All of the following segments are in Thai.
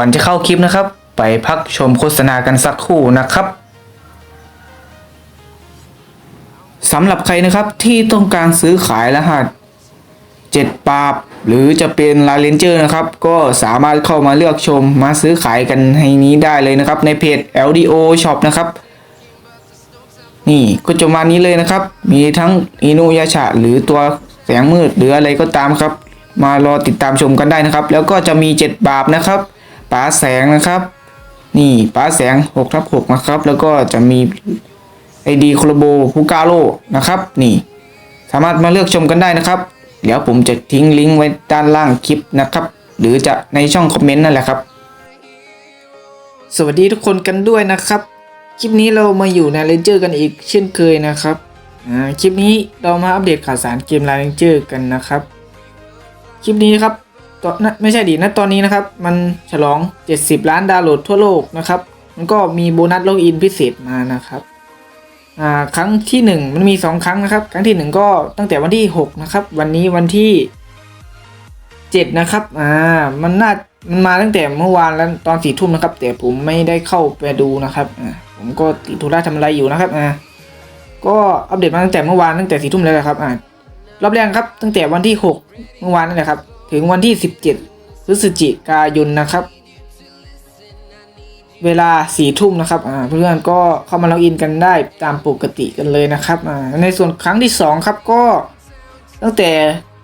ก่อนจะเข้าคลิปนะครับ ไปพักชมโฆษณากันสักครู่นะครับสำหรับใครนะครับที่ต้องการซื้อขายรหัสเจ็ดปาบหรือจะเป็นลาเลนเจอร์นะครับ ก็สามารถเข้ามาเลือกชมมาซื้อขายกันให้นี้ได้เลยนะครับ ในเพจ LDO Shop นะครับ นี่ก็จะมานี้เลยนะครับ มีทั้งอินุยาชะหรือตัวแสงมืดหรืออะไรก็ตามครับ มารอติดตามชมกันได้นะครับ แล้วก็จะมีเจ็ดบาปนะครับ ป๋าแสงนะครับ นี่ป๋าแสง6ทับ6นะครับ แล้วก็จะมีไอดีโคลโบฮูกาโลนะครับ นี่ สามารถมาเลือกชมกันได้นะครับเดี๋ยวผมจะทิ้งลิงก์ไว้ด้านล่างคลิปนะครับ หรือจะในช่องคอมเมนต์นั่นแหละครับ สวัสดีทุกคนกันด้วยนะครับ คลิปนี้เรามาอยู่ในเลนเจอร์กันอีกเช่นเคยนะครับคลิปนี้เรามาอัปเดตข่าวสารเกมลาเลนเจอร์กันนะครับ คลิปนี้ครับ ตอนนะไม่ใช่ดินะตอนนี้นะครับ มันฉลอง 70 ล้านดาวน์โหลดทั่วโลกนะครับ มันก็มีโบนัสล็อกอินพิเศษมานะครับอ่าครั้งที่ 1 มันมี 2 ครั้งนะครับ ครั้งที่ 1 ก็ตั้งแต่วันที่ 6 นะครับ วันนี้วันที่ 7 นะครับอ่ามันน่ามันมาตั้งแต่เมื่อวานแล้วตอนสี่ทุ่มนะครับ แต่ผมไม่ได้เข้าไปดูนะครับอ่าผมก็ติดธุระทำอะไรอยู่นะครับอ่าก็อัปเดตมาตั้งแต่เมื่อวานตั้งแต่สี่ทุ่มแล้วแหละครับอ่ารอบแรกครับ ตั้งแต่วันที่ 6 เมื่อวานนั่นแหละครับ ถึงวันที่ 17 พฤศจิกายนนะครับ เวลาสี่ทุ่มนะครับเพื่อนก็เข้ามาล็อกอินกันได้ตามปกติกันเลยนะครับในส่วนครั้งที่สองครับก็ตั้งแต่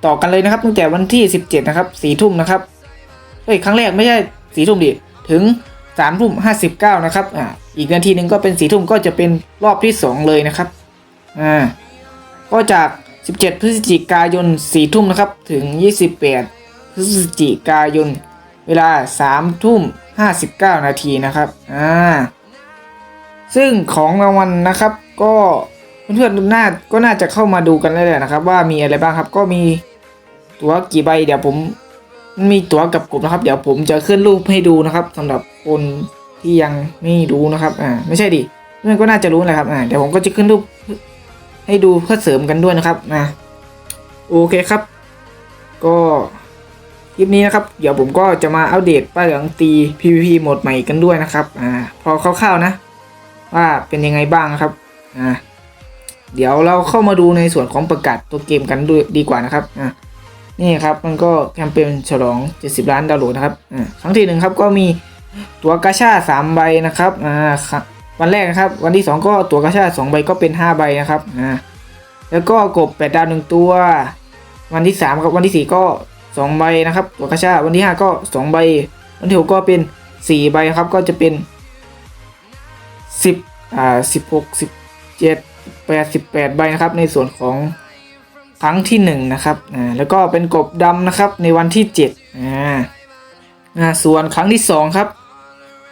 ต่อกันเลยนะครับตั้งแต่วันที่ 17 นะครับสี่ทุ่มนะครับเอ้ยครั้งแรกไม่ใช่สี่ทุ่มดิถึงสามทุ่มห้าสิบเก้านะครับอ่าอีกนาทีหนึ่งก็เป็นสี่ทุ่มก็จะเป็นรอบที่สองเลยนะครับอ่าก็จาก 17 พฤศจิกายนสี่ทุ่มนะครับ ถึง 28 พฤศจิกายน เวลา 3 ทุ่ม 59 นาทีนะครับ อ่า ซึ่งของรางวัลนะครับ ก็เพื่อนๆน่าก็น่าจะเข้ามาดูกันแล้วแหละนะครับ ว่ามีอะไรบ้างครับ ก็มีตั๋วกี่ใบ เดี๋ยวผมมีตั๋วกับกลุ่มนะครับ เดี๋ยวผมจะขึ้นรูปให้ดูนะครับสำหรับคนที่ยังไม่รู้นะครับ อ่า ไม่ใช่ดิเพื่อนก็น่าจะรู้แหละครับ อ่า เดี๋ยวผมก็จะขึ้นรูป ให้ดูเพื่อเสริมกันด้วยนะครับนะโอเคครับ ก็คลิปนี้นะครับเดี๋ยวผมก็จะมาอัปเดตป้ายเหลืองตี PVP โหมดใหม่กันด้วยนะครับอ่าพอคร่าวๆนะ ว่าเป็นยังไงบ้างครับอ่าเดี๋ยวเราเข้ามาดูในส่วนของประกาศตัวเกมกันด้วยดีกว่านะครับอ่านี่ครับมันก็แคมเปญฉลอง 70 ล้านดาวน์โหลดนะครับอ่าครั้งที่หนึ่งครับก็มีตัวกาชา3ใบนะครับอ่า วันแรกนะครับ วันที่ 2 ก็ตัวกาชา2ใบก็เป็น 5 ใบนะครับอ่าแล้วก็กบ8ดาวหนึ่งตัว วันที่3ครับวันที่ 4 ก็ 2 ใบนะครับ ตัวกาชาวันที่ 5 ก็ 2 ใบ วันที่6ก็เป็น 4 ใบครับ ก็จะเป็น 10อ่า16 17 8 18 ใบนะครับ ในส่วนของครั้งที่ 1 นะครับอ่าแล้วก็เป็นกบดำนะครับในวันที่7อ่าอ่าส่วนครั้งที่ 2 ครับ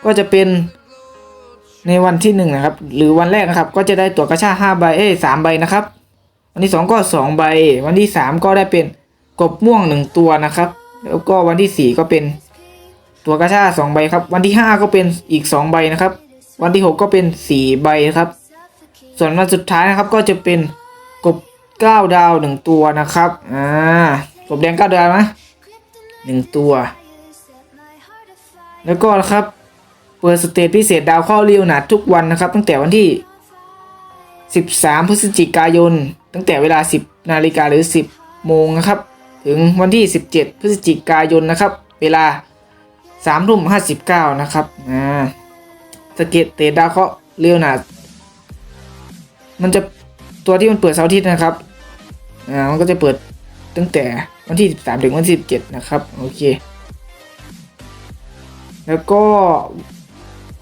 ก็จะเป็น ในวันที่1นะครับหรือวันแรกนะครับ ก็จะได้ตัวกระชา5ใบเอ้ย3ใบนะครับ วันที่ 2 ก็ 2 ใบ วันที่ 3 ก็ได้เป็นกบม่วง 1 ตัวนะครับ แล้วก็วันที่ 4 ก็เป็นตัวกระชา2ใบครับ วันที่ 5 ก็เป็นอีก 2 ใบนะครับ วันที่ 6 ก็เป็น 4 ใบครับ ส่วนวันสุดท้ายนะครับก็จะเป็นกบ9ดาว 1 ตัวนะครับอ่ากบแดง9ดาวนะ1ตัว แล้วก็นะครับ เปิดสเตจพิเศษดาวเข้าเรียวหนาทุกวันนะครับ ตั้งแต่วันที่ 13 พฤศจิกายน ตั้งแต่เวลา 10 นาฬิกาหรือ 10 โมงนะครับ ถึงวันที่ 17 พฤศจิกายนนะครับ เวลา3ทุ่ม59 นะครับอ่าสเกตเตจดาวเคราะห์เรียวหนามันจะตัวที่มันเปิดเสาร์อาทิตย์นะครับอ่ามันก็จะเปิดตั้งแต่วันที่ 13 ถึงวันที่ 17 นะครับ โอเค แล้วก็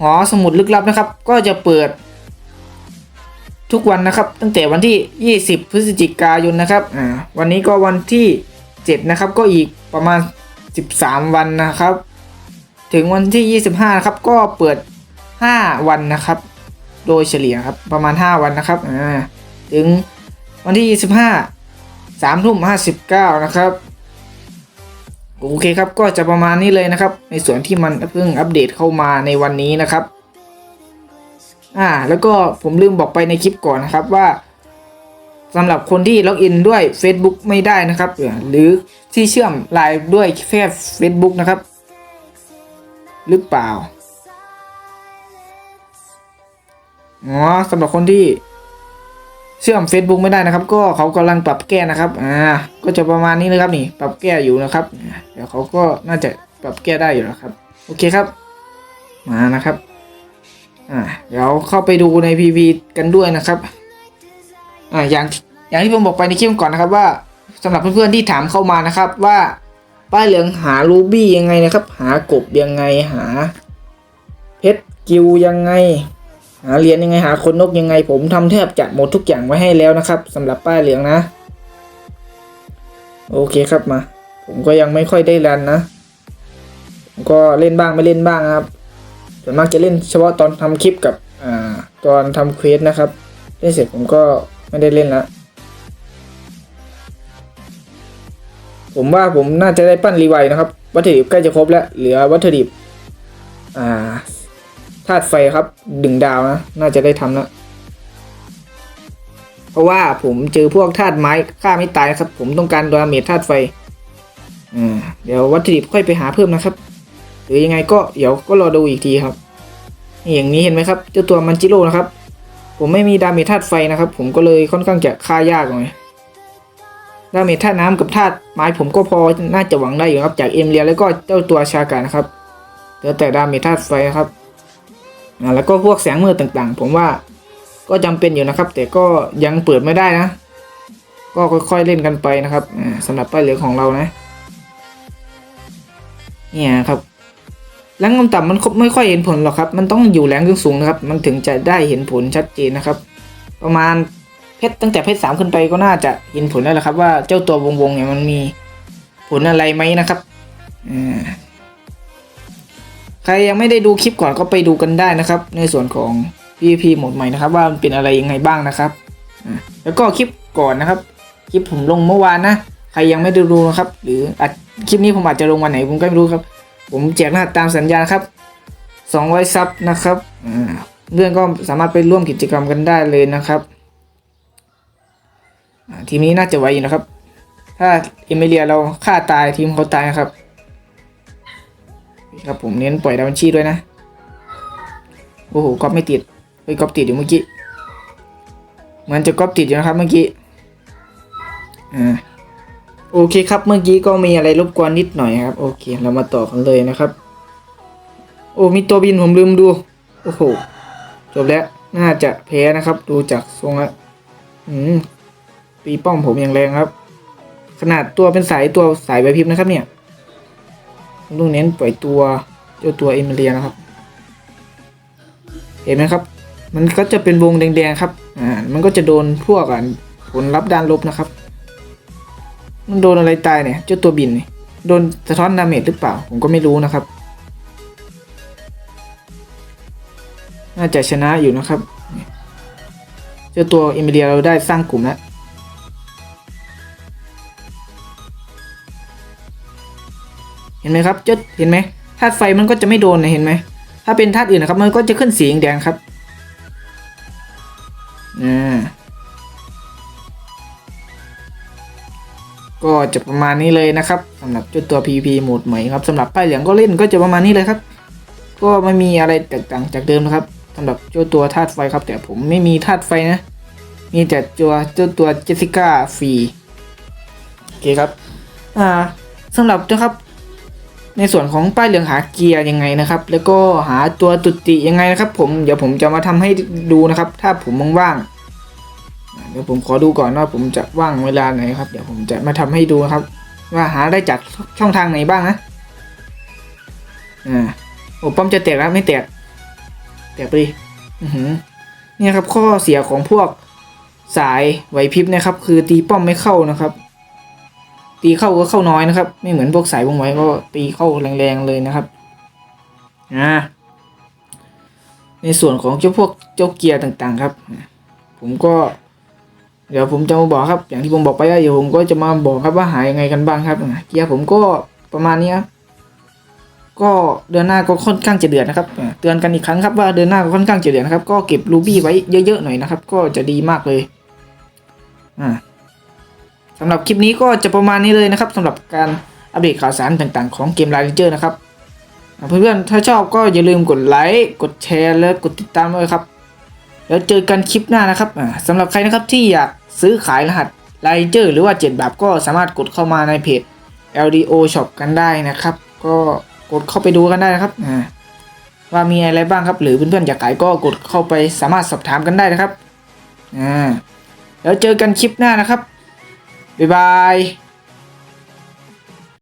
หอสมุดลึกลับนะครับ ก็จะเปิด ทุกวันนะครับ ตั้งแต่วันที่ 20 พฤศจิกายนนะครับอ่าวันนี้ก็วันที่ 7 นะครับ ก็อีกประมาณ 13 วันนะครับ ถึงวันที่ 25 นะครับ ก็เปิด 5 วันนะครับ โดยเฉลี่ยครับประมาณ 5 วันนะครับอ่าถึงวันที่ 25 3ทุ่ม59 นะครับ โอเคครับก็จะประมาณนี้เลยนะครับ ในส่วนที่มันเพิ่งอัปเดตเข้ามาในวันนี้นะครับอ่าแล้วก็ผมลืมบอกไปในคลิปก่อนนะครับว่าสำหรับคนที่ล็อกอินด้วย Facebook ไม่ได้นะครับ หรือที่เชื่อมไลน์ด้วยแค่ Facebook นะครับ หรือเปล่าอ๋อสำหรับคนที่ เชื่อม Facebook ไม่ได้นะครับ ก็เขากำลังปรับแก้นะครับอ่าก็จะประมาณนี้เลยครับนี่ ปรับแก้อยู่นะครับเดี๋ยวเขาก็น่าจะปรับแก้ได้อยู่แล้วครับ โอเคครับ มานะครับอ่าเดี๋ยวเข้าไปดูใน PV กันด้วยนะครับอ่าอย่างอย่างที่ผมบอกไปในคลิปก่อนนะครับว่าสำหรับเพื่อนๆที่ถามเข้ามานะครับว่าป้ายเหลืองหารูบี้ยังไงนะครับ หากบยังไงหาเพชรกิวยังไง หาเหรียญยังไงหาคนนกยังไง ผมทำแทบจะหมดทุกอย่างไว้ให้แล้วนะครับสำหรับป้ายเหลืองนะ โอเคครับมา ผมก็ยังไม่ค่อยได้รันนะผมก็เล่นบ้างไม่เล่นบ้างครับส่วนมากจะเล่นเฉพาะตอนทำคลิปกับอ่าตอนทำเควสนะครับเล่นเสร็จผมก็ไม่ได้เล่นละผมว่าผมน่าจะได้ปั้นรีไวนะครับ วัตถุดิบใกล้จะครบแล้ว เหลือวัตถุดิบ อ่า ธาตุไฟครับดึงดาวนะ น่าจะได้ทำแล้วเพราะว่าผมเจอพวกธาตุไม้ฆ่าไม่ตายครับ ผมต้องการดาเมจธาตุไฟอ่าเดี๋ยววัตถุดิบค่อยไปหาเพิ่มนะครับ หรือยังไงก็เดี๋ยวก็รอดูอีกทีครับนี่อย่างนี้เห็นไหมครับเจ้าตัวมันจิโร่นะครับ ผมไม่มีดาเมจธาตุไฟนะครับ ผมก็เลยค่อนข้างจะฆ่ายากหน่อยดาเมจธาตุน้ำกับธาตุไม้ผมก็พอน่าจะหวังได้อยู่ครับจากเอ็มเรียแล้วก็เจ้าตัวชากานะครับเหลือแต่ดาเมจธาตุไฟนะครับ อ่าแล้วก็พวกแสงมืดต่างๆ ผมว่าก็จำเป็นอยู่นะครับ แต่ก็ยังเปิดไม่ได้นะ ก็ค่อยๆเล่นกันไปนะครับอ่าสำหรับป้ายเหลืองของเรานะ เนี่ยครับแรงต่ำๆมันไม่ค่อยเห็นผลหรอกครับ มันต้องอยู่แรงสูงๆนะครับ มันถึงจะได้เห็นผลชัดเจนนะครับ ประมาณเพชรตั้งแต่เพชรสามขึ้นไปก็น่าจะเห็นผลแล้วแหละครับ ว่าเจ้าตัววงๆเนี่ยมันมีผลอะไรไหมนะครับอ่า ใครยังไม่ได้ดูคลิปก่อนก็ไปดูกันได้นะครับ ในส่วนของ PVP โหมดใหม่นะครับว่ามันเป็นอะไรยังไงบ้างนะครับแล้วก็คลิปก่อนนะครับ คลิปผมลงเมื่อวานนะ ใครยังไม่ได้ดูนะครับ หรืออาจคลิปนี้ผมอาจจะลงวันไหนผมก็ไม่รู้ครับ ผมแจกรหัสตามสัญญาครับ200ซับนะครับอ่าเรื่องก็สามารถไปร่วมกิจกรรมกันได้เลยนะครับทีมนี้น่าจะไหวอยู่นะครับ ถ้าเอมิเลียเราฆ่าตายทีมเขาตายนะครับ ครับผมเน้นปล่อยดาวันชีด้วยนะ โอ้โหก๊อปไม่ติดเฮ้ยก๊อปติดอยู่เมื่อกี้เหมือนจะก๊อปติดอยู่นะครับเมื่อกี้อ่าโอเคครับเมื่อกี้ก็มีอะไรรบกวนนิดหน่อยครับ โอเค เรามาต่อกันเลยนะครับ โอ้มีตัวบินผมลืมดู โอ้โหจบแล้วน่าจะแพ้นะครับ ดูจากทรงแล้วอืมตีป้อมผมอย่างแรงครับ ขนาดตัวเป็นสายตัวสายใบพริบนะครับเนี่ย ต้องเน้นปล่อยตัวเจ้าตัวเอมิเลียนะครับ เห็นไหมครับ มันก็จะเป็นวงแดงๆครับอ่ามันก็จะโดนพวกอะผลลัพธ์ด้านลบนะครับ มันโดนอะไรตายเนี่ยเจ้าตัวบินโดนสะท้อนดาเมจหรือเปล่า ผมก็ไม่รู้นะครับ น่าจะชนะอยู่นะครับเจ้าตัวอิมเดียเราได้สร้างกลุ่มแล้ว เห็นไหมครับจ้าเห็นไหมธาตุไฟมันก็จะไม่โดนนะเห็นไหมถ้าเป็นธาตุอื่นนะครับ มันก็จะขึ้นสีแดงครับอ่าก็จะประมาณนี้เลยนะครับสำหรับจ้าตัว PVP โหมดใหม่ครับสำหรับป้ายเหลืองก็เล่นก็จะประมาณนี้เลยครับ ก็ไม่มีอะไรแตกต่างจากเดิมนะครับสำหรับจ้าตัวธาตุไฟครับ แต่ผมไม่มีธาตุไฟนะ มีแต่ตัวจ้าตัวเจสสิก้าฟรีโอเคครับอ่าสำหรับนะครับ ในส่วนของป้ายเหลืองหาเกียร์ยังไงนะครับ แล้วก็หาตัวตุติยังไงนะครับ ผมเดี๋ยวผมจะมาทำให้ดูนะครับ ถ้าผมว่างเดี๋ยวผมขอดูก่อนว่าผมจะว่างเวลาไหนครับ เดี๋ยวผมจะมาทำให้ดูครับ ว่าหาได้จากช่องทางไหนบ้างนะอ่าโอ้ป้อมจะแตกแล้วไม่แตกแตกไปดิอือหือนี่ครับข้อเสียของพวกสายไหวพริบนะครับ คือตีป้อมไม่เข้านะครับ ตีเข้าก็เข้าน้อยนะครับ ไม่เหมือนพวกสายวงไว้ก็ตีเข้าแรงๆเลยนะครับอ่าในส่วนของเจ้าพวกเจ้าเกียร์ต่างๆครับ ผมก็ เดี๋ยวผมจะมาบอกครับ อย่างที่ผมบอกไปว่าเดี๋ยวผมก็จะมาบอกครับว่าหายังไงกันบ้างครับอะเกียร์ผมก็ประมาณนี้ครับก็เดือนหน้าก็ค่อนข้างจะเดือดนะครับอะเตือนกันอีกครั้งครับว่าเดือนหน้าก็ค่อนข้างจะเดือดนะครับ ก็เก็บรูบี้ไว้เยอะๆหน่อยนะครับ ก็จะดีมากเลย อ่า สำหรับคลิปนี้ก็จะประมาณนี้เลยนะครับสำหรับการอัปเดตข่าวสารต่างๆของเกมไลน์เจอร์นะครับเพื่อนๆถ้าชอบก็อย่าลืมกดไลค์กดแชร์และกดติดตามด้วยครับ แล้วเจอกันคลิปหน้านะครับสำหรับใครนะครับที่อยากซื้อขายรหัสไลเจอร์หรือว่า7แบบก็สามารถกดเข้ามาในเพจ LDO Shop กันได้นะครับ ก็กดเข้าไปดูกันได้นะครับว่ามีอะไรบ้างครับ หรือเพื่อนๆอยากขายก็กดเข้าไปสามารถสอบถามกันได้นะครับอ่าแล้วเจอกันคลิปหน้านะครับ บ๊ายบาย